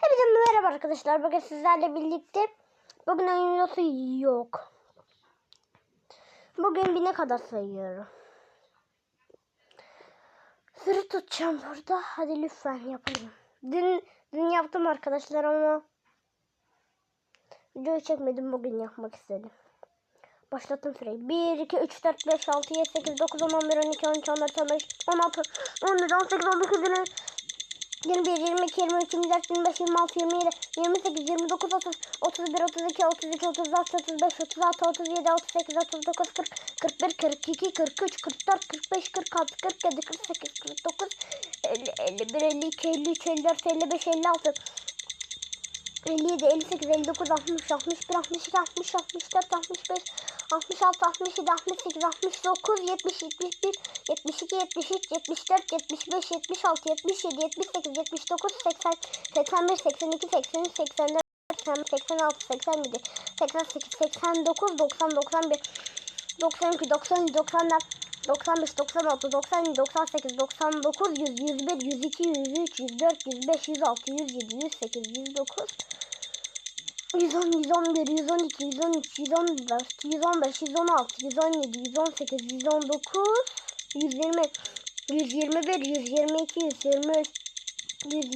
Hepinize merhaba arkadaşlar. Bugün sizlerle birlikte bugün oyun videosu yok. Bugün bine kadar sayıyorum. Sırı tutacağım burada. Hadi lütfen yapalım. Dün, dün yaptım arkadaşlar ama videoyu çekmedim. Bugün yapmak istedim. Başlattım süreyi. 1, 2, 3, 4, 5, 6, 7, 8, 9, 10, 11, 12, 13, 14, 15, 16, 17, 18, 19, 20, 21, 22, 23, 24, 25, 26, 27, 28, 29, 30, 31, 32, 33, 34, 35, 36, 37, 38, 39, 40, 41, 42, 43, 44, 45, 46, 47, 48, 49, 50, 51, 52, 53, 54, 55, 56, 57, 58, 59, 60, 61, 62, 60, 64, 65, 66, 67, 68, 69, 70, 71, 72, 73, 74, 75, 76, 77, 78, 79, 80, 81, 82, 83, 84, 86, 87, 88, 89, 90, 91, 92, 93, 94, 95, 96, 97, 98, 99, 100, 101, 102, 103, 104, 105, 106, 107, 108, 109, 110, 111, 112, 113, 114, 115, 116, 117, 118, 119, 120, 121, 122, 123, 124, 125, 126, 127, 128, 129, 130, 131, 132, 133, 134, 135, 136, 137, 138, 139, 140, 141, 142, 143, 144, 145, 146, 147, 148, 149, 150, 151, 152, 153, 154, 155, 156, 157, 158, 159, 160, 161, 162, 163, 164, 165, 166, 167, 168, 169, 170, 171, 172, 173, 174, 175, 176, 177, 178, 179, 180, 181, 182, 183, 184, 185, 186, 187, 188, 189, 190, 191, 110, 111, 112, 113, 114, 115, 116, 117, 118, 119,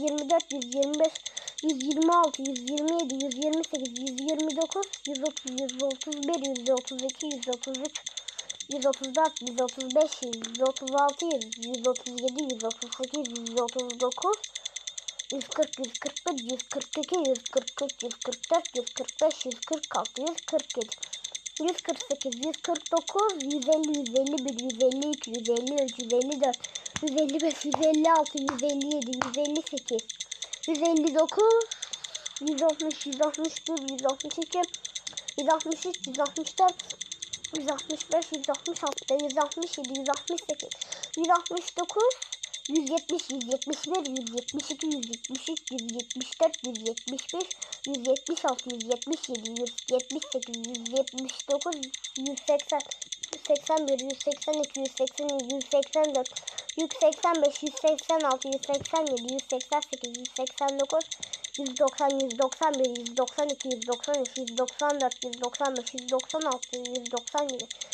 120, 121, 122, 123, 124, 125, 126, 127, 128, 129, 131, 132, 133, 134, 135, 136, 137, 138, 139, 140, 141, 142, 143, 144, 145, 146, 147, 148, 149, 150, 151, 152, 153, 154, 155, 156, 157, 158, 159, 160, 161, 163, 164, 165, 166, 167, 168, 169, 192, 193, 194, 195, 196, 197,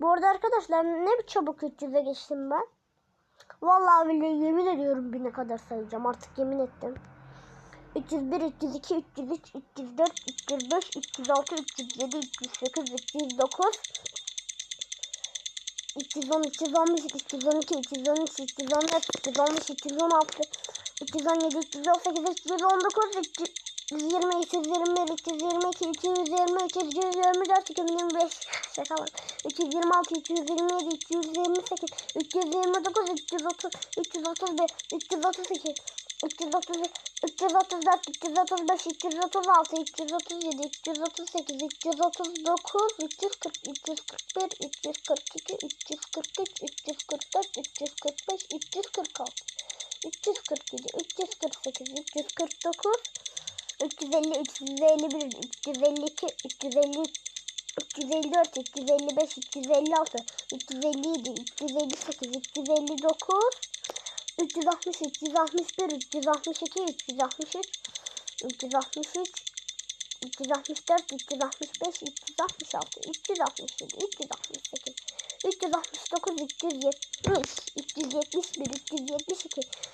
Bu arada arkadaşlar ne bir çabuk 300'e geçtim ben. Vallahi billahi yemin ediyorum bine kadar sayacağım artık yemin ettim. 301, 302, 303, 304, 305, 306, 307, 308, 309, 310, 311, 312, 313, 314, 315, 316, 317, 318, 319, 320, 321, 322, 323, 324, 225, şaka var. 326, 227, 228, 329, 330, 331, 332, 333, 335, 335, 336, 337, 338, 339, 340, 341, 342, 343, 344, 345, 346, 347, 348, 349, 350, 351, 352, 354, 355, 356, 357, 358, 359, 363, 361, 362, 363, 363, 364, 365, 366, 367, 368, 369, 370, 371, 372,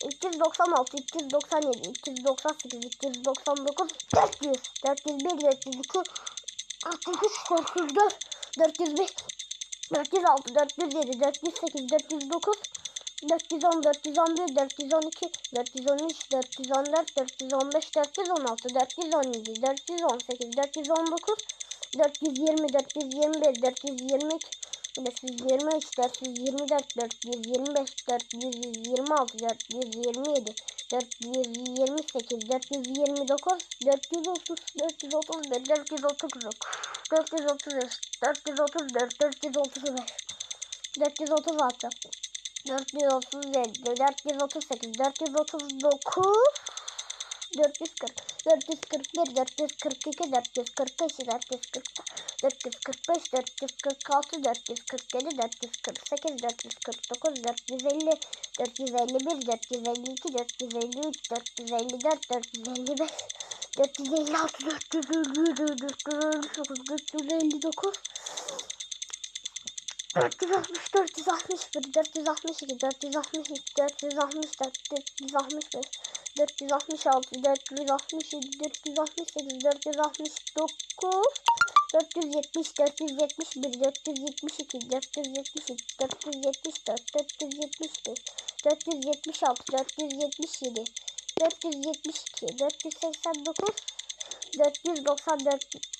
296, 297, 298, 299, 400, 401, 402, 403, 404, 405, 406, 407, 408, 409, 410, 411, 412, 413, 414, 415, 416, 417, 418, 419, 420, 421, 422, 423 424 425 426 427 428 429 430 431 439 433 434 435 436 437 438 439 440, 441, 442, 443, 444, 445, 446, 447, 448, 449, 450, 451, 452, 453, 454, 455, 456, 464, 461, 462, 463, 464, 465, 466, 467, 468, 469, 500, 501, 502, 503, 504, 505, 506, 507, 508, 509, 510, 511, 512, 513, 514, 515, 516, 517, 518, 519, 520, 521, 522, 523, 524, 525, 526, 527, 528, 529, 530, 531, 532, 533, 534, 535, 536, 537, 538, 539, 540, 541, 542, 543, 544, 545, 546, 547, 548, 549, 550, 551, 552, 553, 554, 555, 556, 557, 558, 559, 560, 561, 562, 563, 564, 565, 566, 567, 466, 467, 468, 469, 470, 471, 472, 473, 474, 475, 476, 477, 472, 489, 494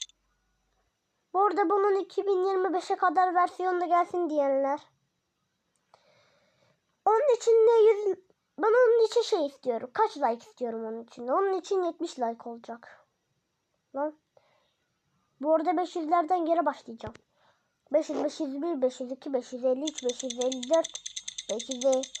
Bu arada bunun 2025'e kadar versiyonu gelsin diyenler. Onun için de 100 ben onun için şey istiyorum. Kaç like istiyorum onun için? Onun için 70 like olacak. Lan. Bu arada 500'lerden geri başlayacağım. 500, 501, 502, 553, 554, 550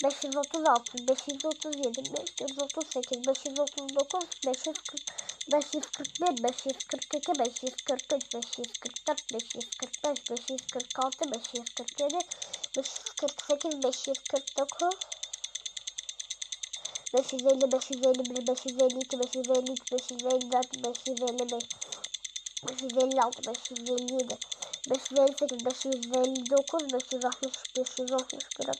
536, 537, 538, 539, 540, 541, 542, 543, 544, 545, 546, 547, 548, 549, 550, 551, 552, 553, 554, 555, 556, 557, 558, 559, 560, 561,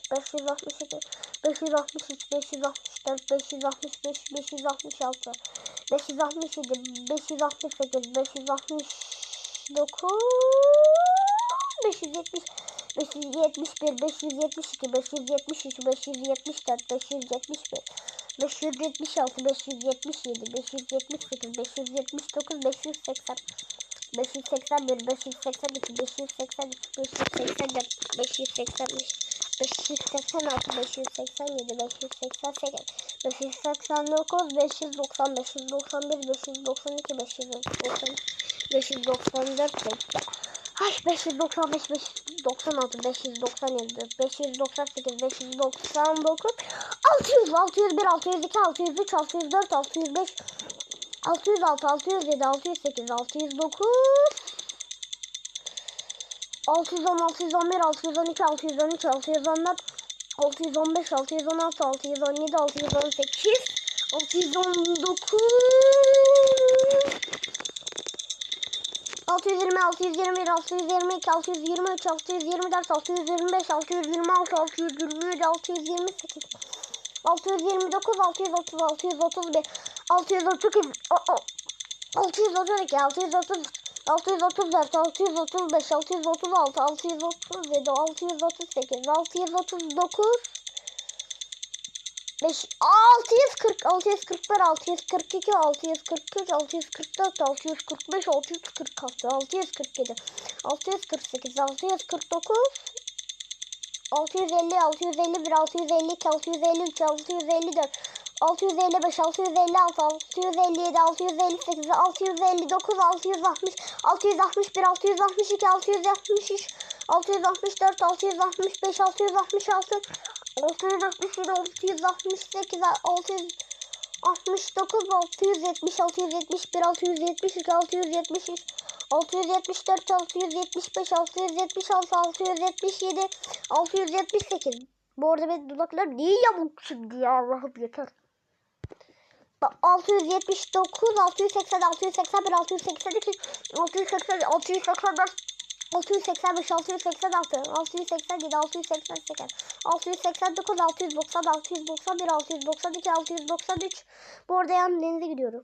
562, 563, 564, 565, 566, 567, 568, 569, 570, 571, 572, 573, 574, 575, 576, 577, 578, 579, 580, 581, 582, 583, 584, 585, 586, 587, 588, 589, 590, 591, 592, 590, 594, Ay 595, 596, 597, 598, 599, 600, 601, 602, 603, 604, 605, 606, 607, 608, 609, 610, 611, 612, 613, 614, 615, 616, 617, 618, 619, 620, 621, 622, 623, 624, 625, 626, 627, 628, 629, 630, 631, 632, 632, 630, 634, 635, 636, 637, 638, 639, 5, 640, 641, 642, 643, 644, 645, 646, 647, 648, 649, 650, 651, 652, 653, 654, 655, 656, 657, 658, 659, 660, 661, 662, 663, 664, 665, 666, 667, 668, 669, 670, 671, 672, 673, 674, 675, 676, 677, 678. Bu arada benim dudaklarım niye yamuk şimdi ya Allah'ım yeter. Bak, 679, 680, 681, 682, 680, 684, 685, 686, 687, 688, 689, 690, 691, 692, 693. Bu arada yan denize gidiyorum.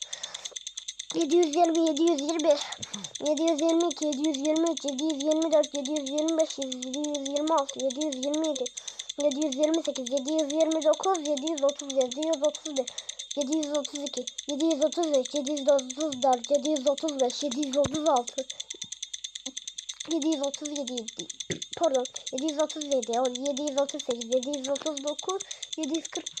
720, 721, 722, 723, 724, 725, 726, 727, 728, 729, 730, 731, 732, 733, 734, 735, 736, 737 pardon 737 738 739 740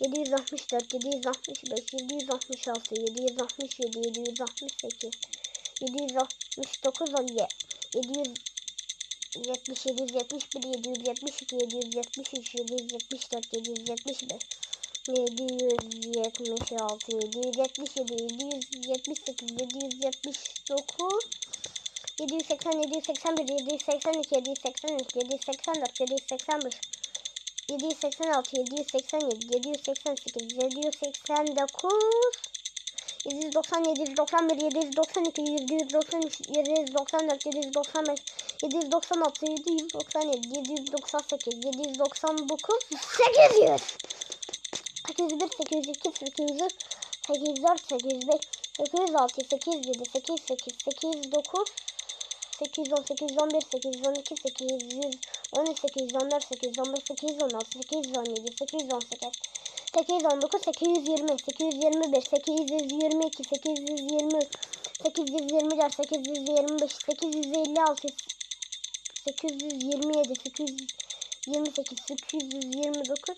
764, 765, 766, 767, 768, 769, 770, 771, 772, 773, 774, 775, 776, 777, 778, 779, 780, 781, 782, 783, 784, 785, 786, 787, 788, 789, 790, 791, 792, 793, 794, 795, 796, 797, 798, 799, 800. 801, 802, 803, 804, 805, 806, 807, 808, 809, 810, 811, 812, 813, 814, 815, 816, 817, 818, 819, 820, 821, 822, 823, 824, 825, 856, 827, 828, 829, 830,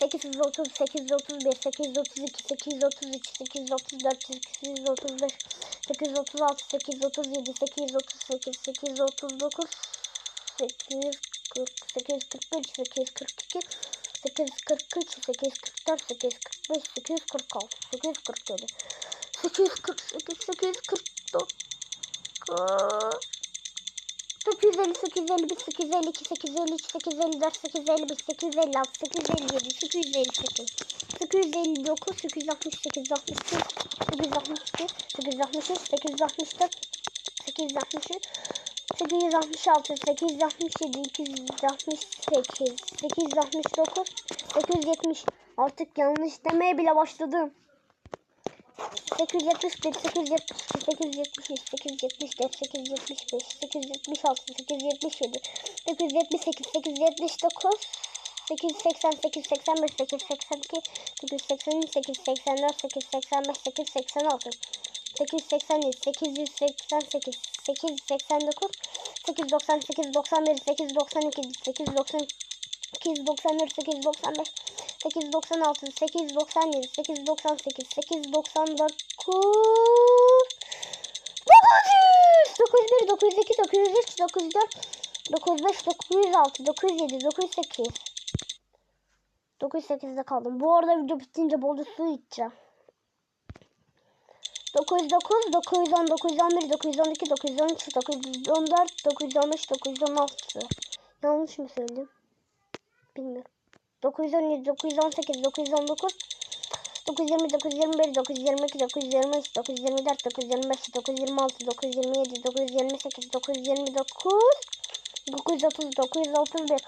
831, 832, 833, 834, 835, 836, 837, 838, 839, 840, 841, 842, 843, 844, 845, 846, 847, 848, 849, 850, 851, 852, 853, 854, 855, 856, 857, 858, 859, 860, 861, 862, 863, 864, 863, 866, 867, 268, 869, 870. Artık yanlış demeye bile başladım. 871, 872, 873, 874, 875, 876, 877, 878, 879, 880, 881, 882, 883, 884, 885, 886, 887, 888, 889, 890, 891, 892, 890, 894, 895, 896, 897, 898, 899, 900, 901, 902, 903, 904, 95, 906, 907, 908. 908'de kaldım. Bu arada video bitince bolca su içeceğim. 909, 910, 911, 912, 913, 914, 915, 916. Yanlış mı söyledim? Bilmiyorum. 917, 918, 919, 920, 921, 922, 923, 924, 925, 926, 927, 928, 929, 930, 931,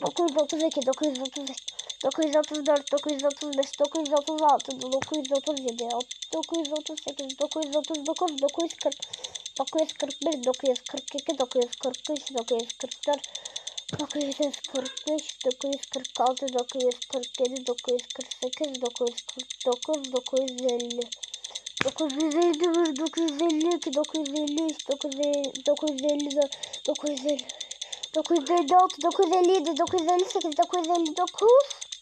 932, 933, 934, 935, 936, 937, 938, 939, 940, 941, 942, 943, 944, 945, 946, 947, 948, 949, 950. 951, 952, 953, 954, 950, 956, 957, 958, 959, 960, 961, 962, 963, 964, 965, 966, 967, 968, 969, 970, 971, 972, 970, 974, 975, 976, 977, 978, 979, 980, 981, 982,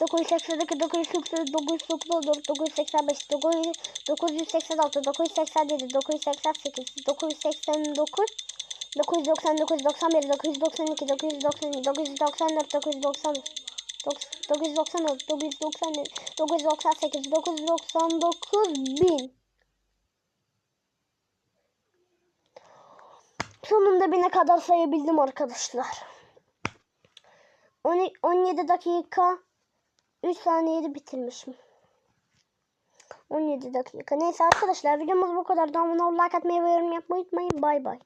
994, 985, 986, 987, 988, 989, 999, 91, 992, 990, 994, 990, 996, 997, 998, 999 bin. Sonunda bine kadar sayabildim arkadaşlar. 10 17 dakika 3 saniyede bitirmişim. 17 dakika. Neyse arkadaşlar videomuz bu kadar. Abone ol, like atmayı ve yorum yapmayı unutmayın. Bay bay.